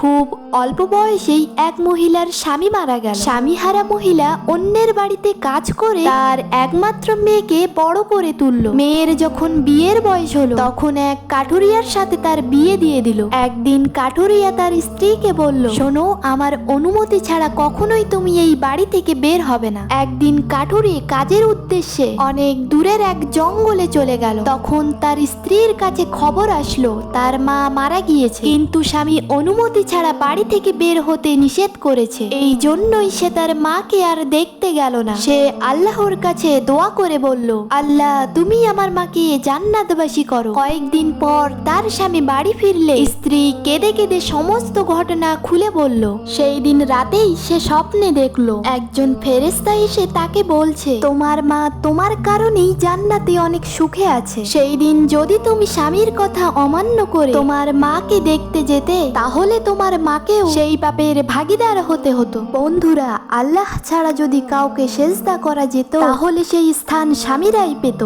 খুব অল্প বয়সেই এক মহিলার স্বামী মারা গেল। স্বামীহারা মহিলা অন্যের বাড়িতে কাজ করে তার একমাত্র মেয়েকে বড় করে তুলল। মেয়ের যখন বিয়ের বয়স হলো, তখন এক কাঠুরিয়ার সাথে তার বিয়ে দিয়ে দিল। একদিন কাঠুরিয়া তার স্ত্রীকে বলল, শোনো, আমার অনুমতি ছাড়া কখনোই তুমি এই বাড়ি থেকে বের হবে না। একদিন কাঠুরি কাজের উদ্দেশ্যে অনেক দূরের এক জঙ্গলে চলে গেল। তখন তার স্ত্রীর কাছে খবর আসলো, তার মা মারা গিয়েছে। কিন্তু স্বামী অনুমতি ছাড়া বাড়ি থেকে বের হতে নিষেধ করেছে। এই জন্যই সে তার মাকে আর দেখতে গেল না। সে আল্লাহর কাছে দোয়া করে বলল, আল্লাহ, তুমি আমার মাকে জান্নাতবাসী করো। কয়েকদিন পর তার স্বামী বাড়ি ফিরলে স্ত্রী কেঁদে কেঁদে সমস্ত ঘটনা খুলে বলল। সেই দিন রাতেই সে স্বপ্নে দেখল, একজন ফেরেস্তা এসে তাকে বলছে, তোমার মা তোমার কারণেই জান্নাতে অনেক সুখে আছে। সেই দিন যদি তুমি স্বামীর কথা অমান্য করে তোমার মাকে দেখতে যেতে, তাহলে তোমার মাকেও সেই পাপের ভাগিদার হতে হতো। বন্ধুরা, আল্লাহ ছাড়া যদি কাউকে সেজদা করা যেত, তাহলে সেই স্থান স্বামীরাই পেত।